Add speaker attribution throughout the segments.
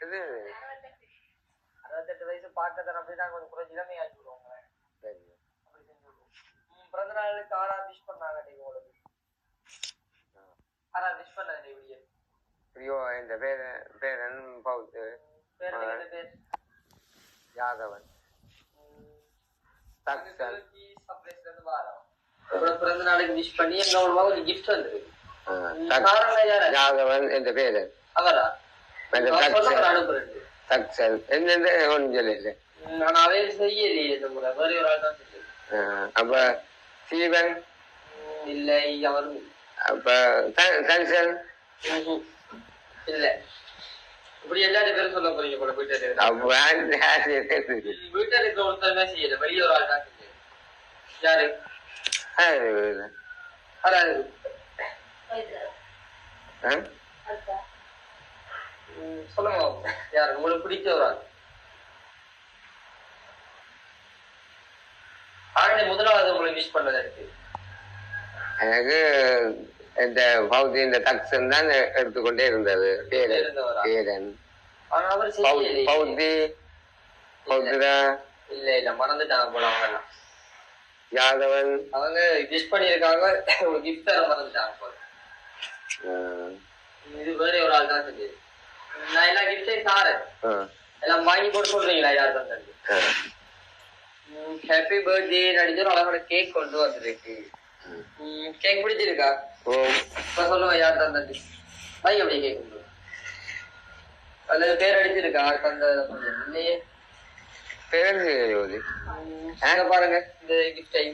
Speaker 1: இது
Speaker 2: அறுபத்தெட்டு வயசு பார்க்கத்தன அப்படின்னா கொஞ்சம் குறைஞ்சி இளமை ஆக்கி விடுவாங்க
Speaker 1: சரி.
Speaker 2: அப்படி செஞ்சு விடுவோம் ம், பிறந்த நாளுக்கு ஆறா விஷ் பண்ணாங்க நீங்க உங்களுக்கு. ஆறா விஷ் பண்ணாங்க நீ இப்படியே.
Speaker 1: பிரியோ இந்த பேர பேரன் பௌத்து
Speaker 2: பேர்?
Speaker 1: யாதவன். தக்சன்.
Speaker 2: சர்ப்ரைஸ்ல இருந்து வாரம் பிறந்த நாளுக்கு விஷ் பண்ணி மூலமா ஒரு கிஃப்ட் வந்திருக்கு.
Speaker 1: யாதவன் என்ற பேரன்
Speaker 2: அவரா?
Speaker 1: அப்ப சீவன்?
Speaker 2: இல்லை அவரும்
Speaker 1: அப்ப
Speaker 2: ம்ஹும். இல்ல. இப்படி எல்லாரும் பேரும் சொல்ல போறீங்க போல வீட்டுல? வீட்டுல இருக்கிற ஒருத்தருமே செய்யல. வெளிய ஒரு ஆள் தான் யாரு?
Speaker 1: யாரு?
Speaker 2: அதாவது யாரு உங்களுக்கு ஆள். ஆரணி முதலாவது உங்களை விஷ் பண்ணது இருக்கு
Speaker 1: எனக்கு இந்த பௌத்தி இந்த தக்சன் தான் எடுத்துக்கொண்டே இருந்தது. பேரன்
Speaker 2: இருந்தவரா?
Speaker 1: பேரன்.
Speaker 2: ஆனா அவர்
Speaker 1: பௌ-
Speaker 2: செய்யலையே.
Speaker 1: பௌத்தி பௌத்திரா
Speaker 2: இல்ல. இல்ல மறந்துட்டாங்க போல அவங்க எல்லாம்
Speaker 1: யாதவன்.
Speaker 2: அவங்க விஷ் பண்ணியிருக்காங்க. ஒரு கிஃப்ட் தர மறந்துட்டாங்க போல. இது வேற ஒரு ஆள் தான் செஞ்சது நான் எல்லா கிஃப்டையும் தாரேன் எல்லாம் வாங்கி போட்டு சொல்றீங்களா யார். ஹாப்பி பர்த்டே நடிச்சு ஒரு அழகான கேக் கொண்டு வந்திருக்கு கேக் பிடிச்சிருக்கா இப்ப சொல்லுங்க யார் தந்தது வாங்கி அப்படியே கேக் கொண்டு. அதுல பேர் அடிச்சிருக்கா யார் தந்தது இல்லையே
Speaker 1: பேர்
Speaker 2: பாருங்க இந்த கிஃப்டை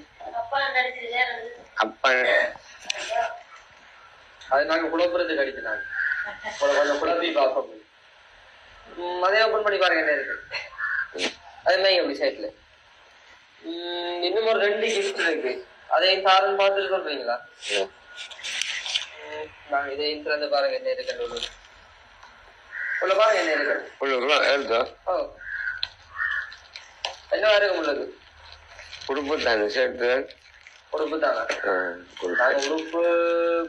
Speaker 1: அப்பன்
Speaker 2: அது நாங்க குழப்பறதுக்கு அடிக்கிறாங்க கொஞ்சம் குழப்பி பார்ப்போம். அதே ஓப்பன் பண்ணி பாருங்க என்ன இருக்கு. அதே மாதிரி அப்படி சைட்ல இன்னும் ஒரு ரெண்டு கிஃப்ட் இருக்கு. அதையும் தாரன் பார்த்துட்டு சொல்றீங்களா? நாங்க இதையும் திறந்து பாருங்க என்ன இருக்கு உள்ள பாருங்க என்ன இருக்கு. ஓ. என்ன இருக்கு உள்ளது
Speaker 1: உடுப்பு தானே சேர்த்து
Speaker 2: உடுப்பு தானா
Speaker 1: ஆ, உடுப்பு.
Speaker 2: நாங்க உடுப்பு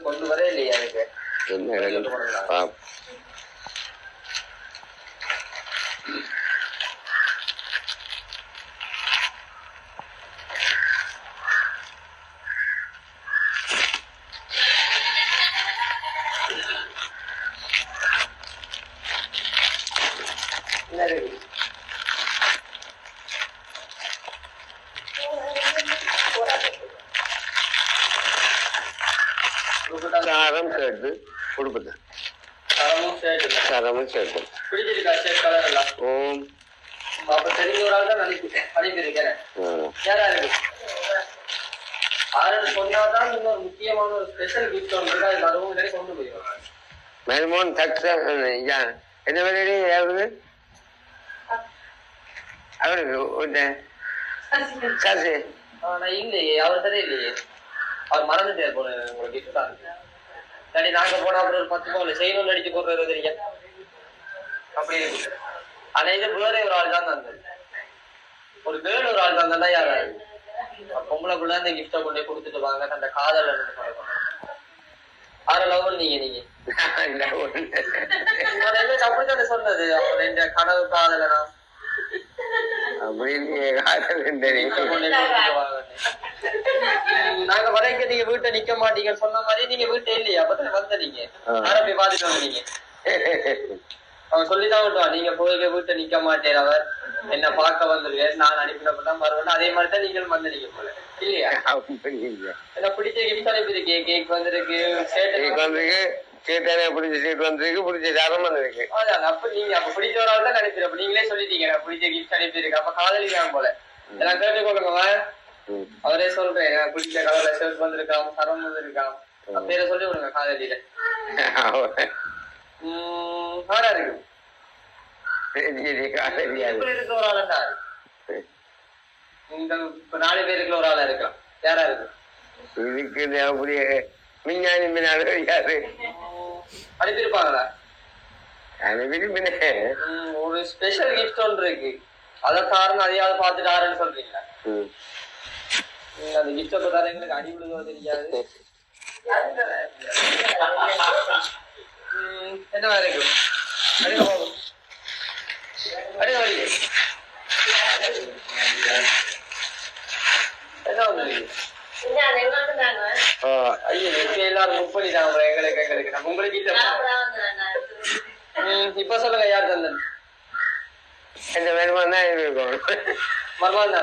Speaker 2: கொண்டு வரே இல்லையா எனக்கு.
Speaker 1: என்ன இருக்கு? பாப். சேர்த்து சாரமும்
Speaker 2: எல்லாம்
Speaker 1: ஓம்.
Speaker 2: அப்ப தெரிஞ்ச ஒரு ஆள் தான் அனுப்பி அனுப்பியிருக்கேன்
Speaker 1: ஆ.
Speaker 2: யாரா இருக்கு? ஆறு சொன்னாதான் இன்னொரு முக்கியமான ஒரு ஸ்பெஷல் கிஃப்ட் ஒன்று அது அதுவும் முன்னாடி கொண்டு போயிடும்
Speaker 1: மெல்மோன் தக்சன் யா என்ன வேலை யாரு அவருக்கு
Speaker 2: ஆனா இல்லையே அவர் தெரிய இல்லையே அவர் மறந்துட்டார் போல உங்களுக்கு கிஃப்ட் தான் இல்லாட்டி நாங்க போனா அப்புறம் ஒரு பத்து பவுன் செயினும் அடிச்சு போடுறது தெரியும் அப்படி இருக்கு. ஆனா இது வேற ஒரு ஆள் தான் தந்தது. ஒரு கேர்ள் ஒரு ஆள் தந்தா யாரா? இருக்கு பொம்பளை பிள்ளை அந்த கிஃப்டை கொண்டு போய் கொடுத்துட்டு வாங்க அந்த காதல் ஆற லவ் பண்ணீங்க நீங்க? என்ன அப்படித்தானே சொன்னது? அவர் என்ற கனவு காதலனா?
Speaker 1: அப்படி இல்லையே, காதல்
Speaker 2: நாங்க வரைக்கும் நீங்க வீட்டை நிக்க மாட்டீங்கன்னு சொன்ன மாதிரி நீங்க வீட்டை இல்லையா? அப்பதான் வந்த நீங்க.
Speaker 1: ஆ.
Speaker 2: யாரை போய் பாத்துட்டு வந்தீங்க? அவன் சொல்லிதான் விட்டுவான் நீங்க போய் வீட்டை நிக்க மாட்டேன் அவர். என்ன பார்க்க வந்துருவேன் நான் அனுப்பினப்பதான் வருவேன் அதே மாதிரி தான் நீங்களும் வந்தீங்க போல. இல்லையா. என்ன பிடிச்ச கிஃப்ட் அனுப்பியிருக்கு கேக் வந்திருக்கு
Speaker 1: வந்திருக்கு, சீட்டானே பிடிச்ச சீட் வந்திருக்கு, பிடிச்ச வந்திருக்கு.
Speaker 2: அப்ப நீங்க அப்ப பிடிச்ச ஒரு ஆள் தான் நீங்களே சொல்லிட்டீங்க பிடிச்ச கிஃப்ட் அனுப்பியிருக்கு அப்ப காதலிக்காம போல. எல்லாம் கேட்டுக்கொள்ளுங்க. அவரே சொல்றேன் பிடிச்ச கலர்ல ஷர்ட் வந்திருக்கான் சரம் வந்திருக்கான் பேரை சொல்லி விடுங்க காதலியில. ஆறா இருக்கு? ஒரு ஆள் இந்த நாலு பேருக்குள்ள ஒரு ஆளா இருக்கலாம். யாரா இருக்கு?
Speaker 1: இதுக்கு இது அப்படியே விஞ்ஞானி பின்னாடி யாரு?
Speaker 2: அனுப்பியிருப்பாங்களா உம் ஒரு ஸ்பெஷல் கிஃப்ட் ஒன்று இருக்கு. அதை தாருன்னு அதையாவது பார்த்துட்டு ஆறுன்னு சொல்றீங்களா? அந்த கிஃப்ட பார்த்தாரு எங்களுக்கு அடி விழுதோ தெரியாது. என்ன வேற இருக்கு? அடிங்க பாப்போம். படிங்க என்ன வந்து ஐயோ இப்ப எல்லாரும் புக் பண்ணிட்டாங்க bro. எங்களுக்கு எங்களுக்கு. நம்ம உங்களுக்கு இல்ல. ம், இப்ப சொல்லுங்க யார் தந்தது?
Speaker 1: இந்த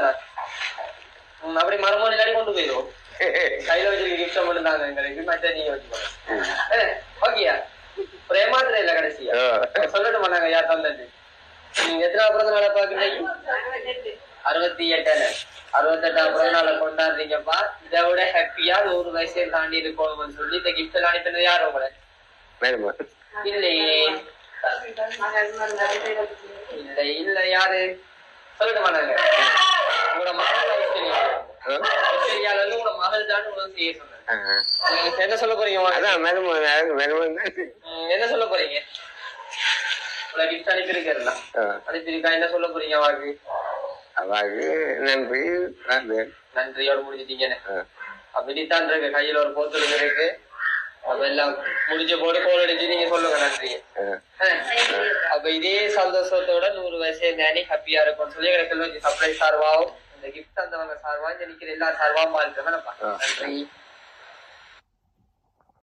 Speaker 1: தான்?
Speaker 2: அப்படி மர்மான் இல்லாடி கொண்டு போயிடும் கையில வச்சிருக்க கிஃப்ட் மட்டும் தாங்க எங்களுக்கு. மற்ற நீங்க வச்சுக்கோங்க ஓகேயா? ஒரு ஏமாத்திரம் இல்ல கடைசியா. சொல்லட்டுமா நாங்க யார் தந்தது? நீங்க எத்தனை பிறந்த நாளை பாக்குறீங்க அறுபத்தி எட்டுல அறுபத்தெட்டாம் பிறந்த நாளை கொண்டாடுறீங்கப்பா. இதை விட ஹாப்பியா நூறு வயசை தாண்டி இருக்கணும்னு சொல்லி இந்த கிஃப்ட் எல்லாம் அனுப்பினது யார் உங்களை? இல்லையே இல்ல. இல்ல யாரு? சொல்லட்டுமா நாங்க? உங்களோட தான் உங்களுக்கு செய்ய சொன்னேன்
Speaker 1: ஆ.
Speaker 2: ம், என்ன சொல்ல போறீங்க.
Speaker 1: அதான் மருமகன் அதுக்கு மருமகன் தான்.
Speaker 2: ம், என்ன சொல்ல போறீங்க? உங்களை கிஃப்ட் அனுப்பியிருக்கேன்ல
Speaker 1: ஓ.
Speaker 2: அனுப்பியிருக்கா என்ன சொல்ல போறீங்க வாக்கு
Speaker 1: அவாக்கு நன்றி வந்தேன்
Speaker 2: நன்றியோட முடிஞ்சிட்டீங்கன்னு. அப்படித்தான் இருக்கு. கையில ஒரு போத்தல் இருக்கு. அப்ப எல்லாம் முடிஞ்ச போது கோல் அடிச்சு நீங்க சொல்லுங்க நன்றி. அப்ப இதே சந்தோஷத்தோட நூறு வயசு நானே ஹாப்பியா இருக்கும்னு சொல்லி எனக்கு சர்ப்ரைஸ் சார்பாவும் இந்த கிஃப்ட் தந்தவங்க சார்பா இங்க நிக்கிற எல்லா வாழ்க்கை
Speaker 1: ஆ.
Speaker 2: நன்றி